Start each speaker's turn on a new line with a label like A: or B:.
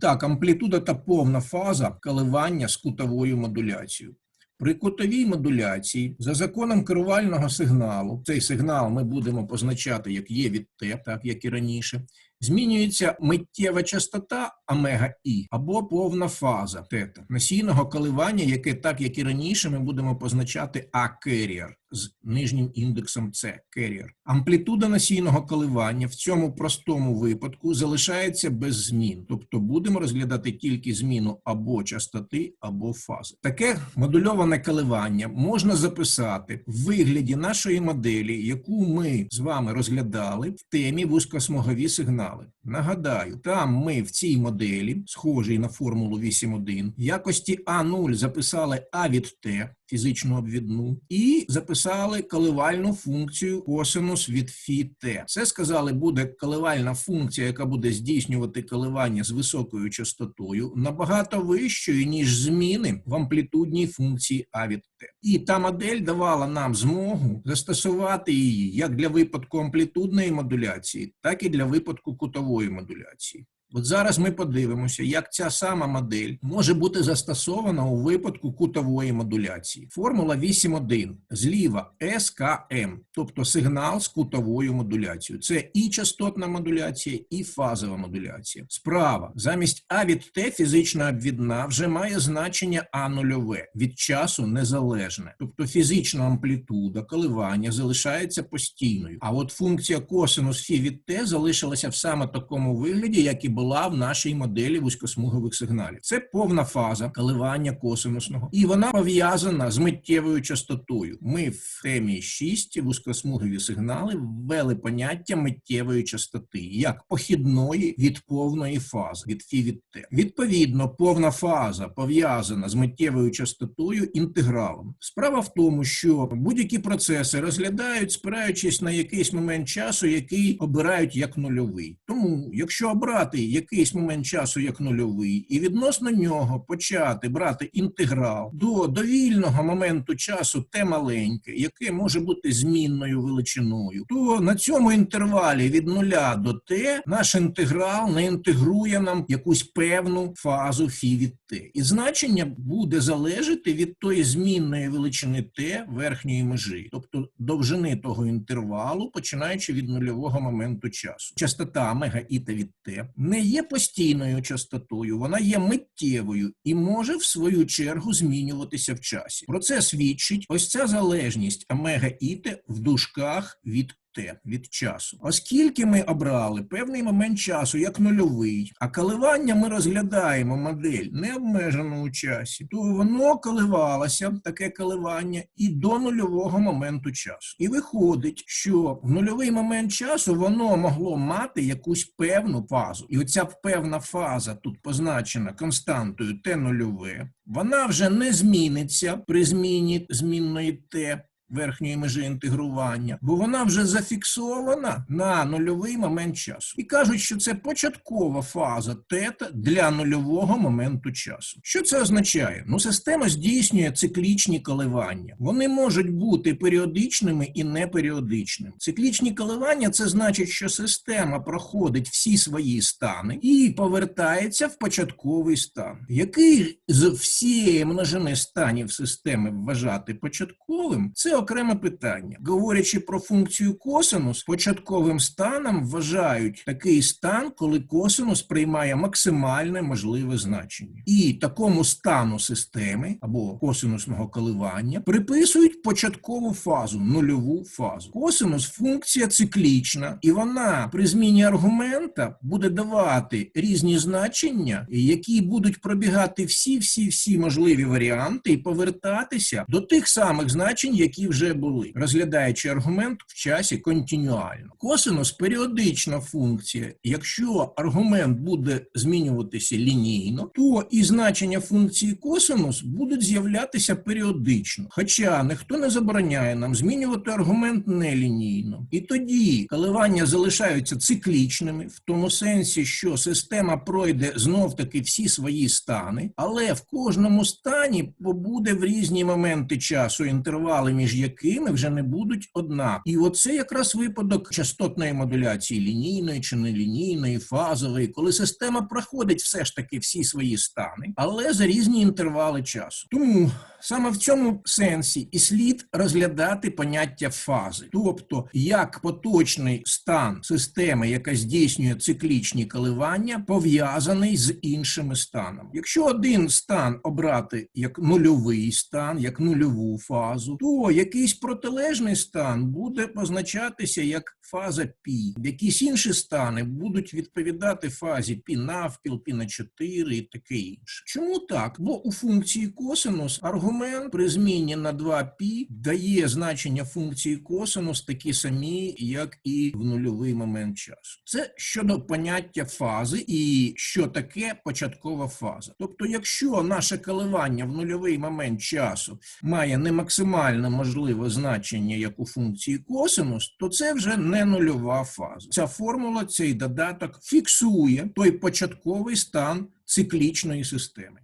A: Так, амплітуда та повна фаза коливання з кутовою модуляцією. При кутовій модуляції за законом керувального сигналу, цей сигнал ми будемо позначати як є від Т, так як і раніше, змінюється миттєва частота омега І або повна фаза тета насійного коливання, яке, так як і раніше, ми будемо позначати А керіер з нижнім індексом С керіер. Амплітуда насійного коливання в цьому простому випадку залишається без змін, тобто будемо розглядати тільки зміну або частоти, або фази. Таке модульоване коливання можна записати в вигляді нашої моделі, яку ми з вами розглядали в темі вузькосмугові сигнали. solid. Нагадаю, там ми в цій моделі, схожій на формулу 8.1, в якості А0 записали А від Т, фізичну обвідну, і записали коливальну функцію косинус від фі Т. Це сказали, буде коливальна функція, яка буде здійснювати коливання з високою частотою, набагато вищою, ніж зміни в амплітудній функції А від Т. І та модель давала нам змогу застосувати її як для випадку амплітудної модуляції, так і для випадку кутової модуляції. От зараз ми подивимося, як ця сама модель може бути застосована у випадку кутової модуляції. Формула 8.1. Зліва СКМ, тобто сигнал з кутовою модуляцією. Це і частотна модуляція, і фазова модуляція. Справа замість А від Т фізична обвідна вже має значення А нульове від часу незалежне, тобто фізична амплітуда коливання залишається постійною. А от функція косинус фі від Т залишилася в саме такому вигляді, як і була в нашій моделі вузькосмугових сигналів. Це повна фаза коливання косинусного, і вона пов'язана з миттєвою частотою. Ми в темі 6 вузькосмугові сигнали ввели поняття миттєвої частоти як похідної від повної фази від фі від Т. Відповідно, повна фаза пов'язана з миттєвою частотою інтегралом. Справа в тому, що будь-які процеси розглядають, спираючись на якийсь момент часу, який обирають як нульовий. Тому, якщо обрати якийсь момент часу як нульовий, і відносно нього почати брати інтеграл до довільного моменту часу те маленьке, яке може бути змінною величиною, то на цьому інтервалі від нуля до т наш інтеграл не інтегрує нам якусь певну фазу фі від т. І значення буде залежати від тої змінної величини т верхньої межі, тобто довжини того інтервалу, починаючи від нульового моменту часу. Частота омега іта від т не є постійною частотою, вона є миттєвою і може в свою чергу змінюватися в часі. Про це свідчить ось ця залежність омега іте в дужках від Т від часу, оскільки ми обрали певний момент часу як нульовий, а коливання ми розглядаємо модель не обмежену у часі, то воно коливалося таке коливання і до нульового моменту часу. І виходить, що в нульовий момент часу воно могло мати якусь певну фазу, і оця певна фаза тут позначена константою Т нульове, вона вже не зміниться при зміні змінної Т верхньої межі інтегрування, бо вона вже зафіксована на нульовий момент часу. І кажуть, що це початкова фаза тета для нульового моменту часу. Що це означає? Ну, система здійснює циклічні коливання. Вони можуть бути періодичними і неперіодичними. Циклічні коливання це значить, що система проходить всі свої стани і повертається в початковий стан. Який з всієї множини станів системи вважати початковим? Це окреме питання. Говорячи про функцію косинус, початковим станом вважають такий стан, коли косинус приймає максимальне можливе значення. І такому стану системи або косинусного коливання приписують початкову фазу, нульову фазу. Косинус функція циклічна, і вона при зміні аргумента буде давати різні значення, які будуть пробігати всі, всі, всі можливі варіанти і повертатися до тих самих значень, які вже були, розглядаючи аргумент в часі континуально. Косинус періодична функція. Якщо аргумент буде змінюватися лінійно, то і значення функції косинус будуть з'являтися періодично. Хоча ніхто не забороняє нам змінювати аргумент нелінійно. І тоді коливання залишаються циклічними, в тому сенсі, що система пройде знов таки всі свої стани, але в кожному стані побуде в різні моменти часу інтервали між якими вже не будуть однакові. І оце якраз випадок частотної модуляції лінійної чи нелінійної, фазової, коли система проходить все ж таки всі свої стани, але за різні інтервали часу. Тому саме в цьому сенсі і слід розглядати поняття фази, тобто як поточний стан системи, яка здійснює циклічні коливання, пов'язаний з іншими станами. Якщо один стан обрати як нульовий стан, як нульову фазу, то якийсь протилежний стан буде позначатися як фаза пі. Якісь інші стани будуть відповідати фазі пі навпіл, пі на 4 і таке інше. Чому так? Бо у функції косинус аргумент при зміні на 2π дає значення функції косинус такі самі, як і в нульовий момент часу. Це щодо поняття фази і що таке початкова фаза. Тобто, якщо наше коливання в нульовий момент часу має не максимально можливе значення як у функції косинус, то це вже не нульова фаза. Ця формула, цей додаток фіксує той початковий стан циклічної системи.